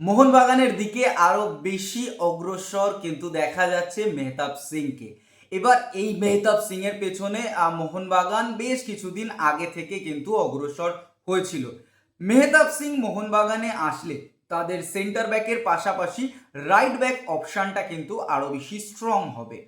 মোহনবাগানের দিকে আরও বেশি অগ্রসর কিন্তু দেখা যাচ্ছে মেহতাব সিংকে। এবার এই মেহতাব সিং এর পেছনে মোহনবাগান বেশ কিছুদিন আগে থেকে কিন্তু অগ্রসর হয়েছিল। মেহতাব সিং মোহনবাগানে আসলে তাদের সেন্টার ব্যাকের পাশাপাশি রাইট ব্যাক অপশনটা কিন্তু আরও বেশি স্ট্রং হবে।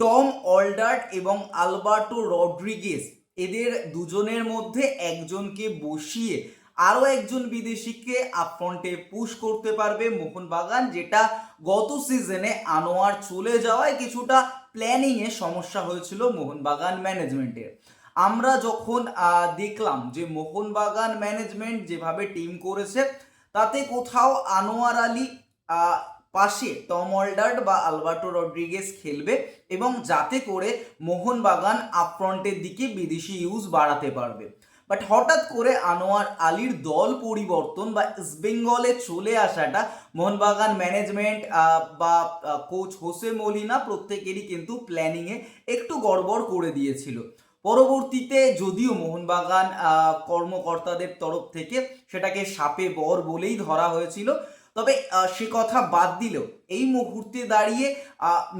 টম অলডার্ট এবং আলবার্টো রড্রিগেস এদের দুজনের মধ্যে একজনকে বসিয়ে আরও একজন বিদেশিকে আপফ্রন্টে পুশ করতে পারবে মোহনবাগান, যেটা গত সিজনে আনোয়ার চলে যাওয়ায় কিছুটা প্ল্যানিংয়ে সমস্যা হয়েছিল মোহনবাগান ম্যানেজমেন্টের আমরা যখন দেখলাম যে মোহনবাগান ম্যানেজমেন্ট যেভাবে টিম করেছে, তাতে কোথাও আনোয়ার আলী পাশে টম অলডার্ট বা আলবার্টো রড্রিগেস খেলবে এবং যাতে করে মোহনবাগান আপফ্রন্টের দিকে বিদেশি ইউজ বাড়াতে পারবে। বাট হঠাৎ করে আনোয়ার আলীর দল পরিবর্তন বা ইস্টবেঙ্গলে চলে আসাটা মোহনবাগান ম্যানেজমেন্ট বা কোচ হোসে মলিনা প্রত্যেকেরই কিন্তু প্ল্যানিংয়ে একটু গড়বড় করে দিয়েছিল। পরবর্তীতে যদিও মোহনবাগান কর্মকর্তাদের তরফ থেকে সেটাকে সাপে বর বলেই ধরা হয়েছিল, তবে সে কথা বাদ দিলেও এই মুহূর্তে দাঁড়িয়ে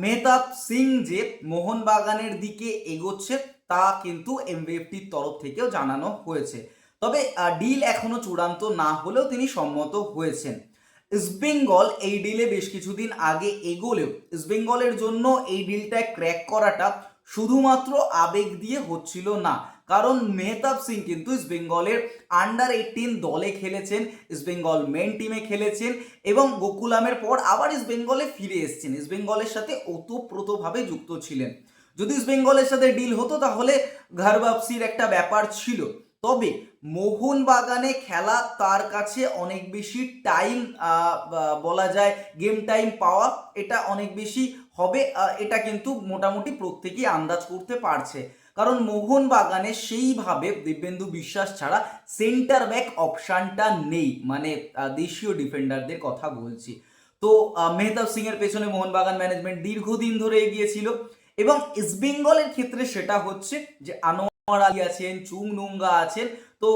মেহতাব সিং যে মোহনবাগানের দিকে এগোচ্ছে তা কিন্তু এমবিএফটির তরফ থেকেও জানানো হয়েছে। তবে ডিল এখনও চূড়ান্ত না হলেও তিনি সম্মত হয়েছেন। ইস্টবেঙ্গল এই ডিলে বেশ কিছুদিন আগে এগোলেও ইস্টবেঙ্গলের জন্য এই ডিলটা ক্র্যাক করাটা শুধুমাত্র আবেগ দিয়ে হচ্ছিল না। কারণ মেহতাব সিং কিন্তু ইস্টবেঙ্গলের আন্ডার এইটিন দলে খেলেছেন ইস্টবেঙ্গল মেন টিমে খেলেছেন এবং গোকুলামের পর আবার ইস্টবেঙ্গলে ফিরে এসেছেন। ইস্টবেঙ্গলের সাথে ওতপ্রোতভাবে যুক্ত ছিলেন। যদি ইস্টবেঙ্গলের সাথে ডিল হতো, তাহলে ঘর বাপসির একটা ব্যাপার ছিল। তবে মোহনবাগানে খেলা তার কাছে অনেক বেশি টাইম বলা যায় গেম টাইম পাওয়া, এটা অনেক বেশি হবে এটা কিন্তু মোটামুটি প্রত্যেকেই আন্দাজ করতে পারছে। কারণ মোহনবাগানে সেইভাবে দিব্যেন্দু বিশ্বাস ছাড়া সেন্টার ব্যাক অপশানটা নেই মানে দেশীয় ডিফেন্ডারদের কথা বলছি। তো মেহতাব সিং এর পেছনে মোহনবাগান ম্যানেজমেন্ট দীর্ঘদিন ধরে এগিয়েছিল এবং ইস্টবেঙ্গলের ক্ষেত্রে সেটা হচ্ছে যে আনোয়ার আলী আছেন, চুং নুঙ্গা আছেন, তো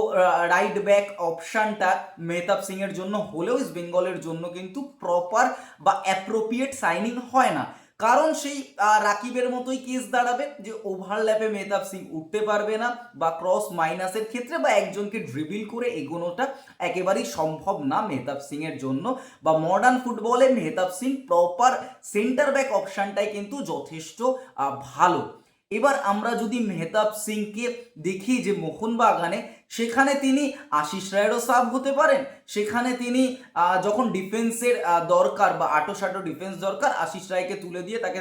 রাইট ব্যাক অপশানটা মেহতাব সিং এর জন্য হলেও ইস্টবেঙ্গলের জন্য কিন্তু প্রপার বা অ্যাপ্রোপ্রিয়েট সাইনিং হয় না। কারণ সেই রাকিবের মতোই কেস দাঁড়াবে যে ওভারল্যাপে মেহতাব সিং উঠতে পারবে না বা ক্রস মাইনাসের ক্ষেত্রে বা একজনকে ড্রিবিল করে এগোনোটা একেবারেই সম্ভব না মেহতাব সিংয়ের জন্য বা মডার্ন ফুটবলে Mehtab Singh proper centre back অপশানটাই কিন্তু যথেষ্ট ভালো। এবার আমরা যদি মেহতাব সিংকে দেখি যে মোহনবাগানে, সেখানে তিনি আশিস রায়েরও সাব হতে পারেন। সেখানে তিনি যখন ডিফেন্সের দরকার বা আটো সাটো ডিফেন্স দরকার, আশিস রায়কে তুলে দিয়ে তাকে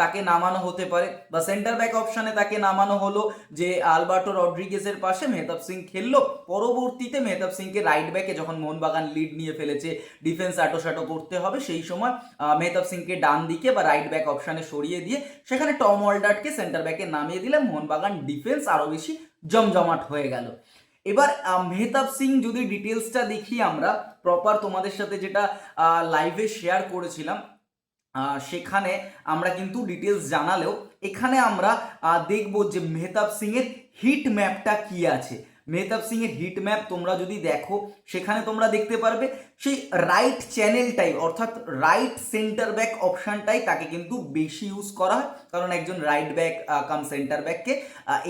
তাকে নামানো হতে পারে। বা সেন্টার ব্যাক অপশানে তাকে নামানো হলো যে আলবার্টো রড্রিগেসের পাশে মেহতাব সিং খেললো। পরবর্তীতে মেহতাব সিংকে রাইট ব্যাকে যখন মোহনবাগান লিড নিয়ে ফেলেছে ডিফেন্স আটো সাটো করতে হবে, সেই সময় মেহতাব সিংকে ডান দিকে বা রাইট ব্যাক অপশানে সরিয়ে দিয়ে সেখানে টম ওয়াল্ডার্টকে সেন্টার ব্যাকে নামিয়ে দিলে মোহনবাগান ডিফেন্স আরও বেশি জমজমাট হয়ে গেল। এবার মেহতাব সিং যদি ডিটেলসটা দেখি আমরা প্রপার তোমাদের সাথে যেটা লাইভে শেয়ার করেছিলাম সেখানে আমরা কিন্তু ডিটেলস জানালেও এখানে আমরা দেখব যে মেহতাব সিং এর হিট ম্যাপটা কি আছে। মেহতাব সিং এর হিট ম্যাপ তোমরা যদি দেখো, সেখানে তোমরা দেখতে পারবে সেই রাইট চ্যানেলটাই অর্থাৎ রাইট সেন্টার ব্যাক অপশানটাই তাকে কিন্তু বেশি ইউজ করা হয়। কারণ একজন রাইট ব্যাক কাম সেন্টার ব্যাককে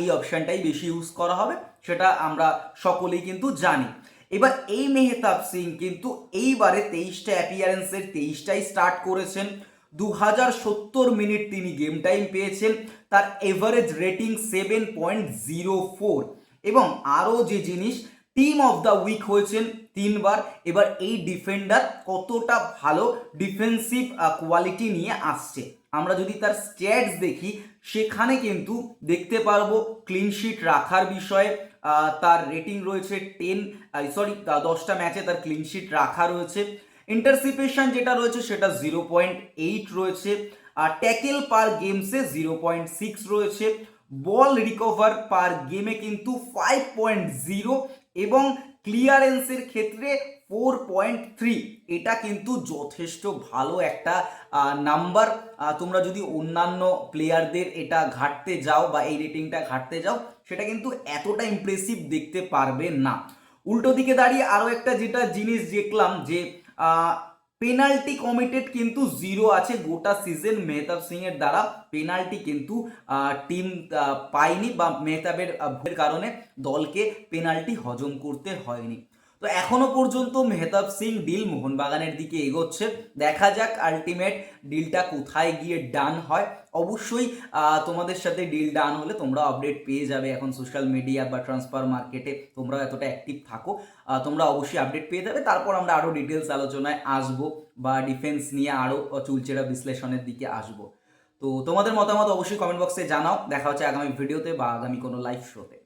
এই অপশানটাই বেশি ইউজ করা হবে, সেটা আমরা সকলেই কিন্তু জানি। এবার এই মেহতাব সিং কিন্তু এইবারে তেইশটা অ্যাপিয়ারেন্সের তেইশটাই স্টার্ট করেছেন। দু হাজার সত্তর মিনিট তিনি গেম টাইম পেয়েছেন, তার average rating seven point zero four এবং আরও যে জিনিস টিম অফ দ্য উইক হয়েছেন তিনবার। এবার এই ডিফেন্ডার কতটা ভালো ডিফেন্সিভ কোয়ালিটি নিয়ে আসছে। আমরা যদি তার স্ট্যাটস দেখি, সেখানে কিন্তু দেখতে পারব ক্লিনশিট রাখার বিষয়ে তার রেটিং রয়েছে টেন সরি দশটা ম্যাচে তার ক্লিনশিট রাখা রয়েছে। ইন্টারসিপেশন যেটা রয়েছে সেটা জিরো পয়েন্ট এইট রয়েছে, আর ট্যাকেল পার গেমসে জিরো পয়েন্ট সিক্স রয়েছে বল রিকভার পার গেমে কিন্তু ফাইভ পয়েন্ট জিরো এবং ক্লিয়ারেন্সের ক্ষেত্রে ফোর পয়েন্ট থ্রি এটা কিন্তু যথেষ্ট ভালো একটা নাম্বার তোমরা যদি অন্যান্য প্লেয়ারদের এটা ঘাটতে যাও বা এই রেটিংটা ঘাটতে যাও, সেটা কিন্তু এতটা ইমপ্রেসিভ দেখতে পারবে না। উল্টো দিকে দাঁড়িয়ে আরও একটা যেটা জিনিস দেখলাম যে পেনাল্টি কমিটেড কিন্তু জিরো আছে গোটা সিজন মেহতাব সিং এর দ্বারা। পেনাল্টি কিন্তু টিম পায়নি বা মেহতাবের কারণে দলকে পেনাল্টি হজম করতে হয়নি। তো এখনও পর্যন্ত মেহতাব সিং ডিল মোহনবাগানের দিকে এগোচ্ছে। দেখা যাক আলটিমেট ডিলটা কোথায় গিয়ে ডান হয়। অবশ্যই তোমাদের সাথে ডিল ডান হলে তোমরা আপডেট পেয়ে যাবে এখন সোশ্যাল মিডিয়া বা ট্রান্সফার মার্কেটে তোমরা এতটা অ্যাক্টিভ থাকো। তোমরা অবশ্যই আপডেট পেয়ে যাবে। তারপর আমরা আরও ডিটেলস আলোচনায় আসব বা ডিফেন্স নিয়ে আরও চুলচেরা বিশ্লেষণের দিকে আসব। তো তোমাদের মতামত অবশ্যই কমেন্ট বক্সে জানাও। দেখা হচ্ছে আগামী ভিডিওতে বা আগামী কোনো লাইভ শোতে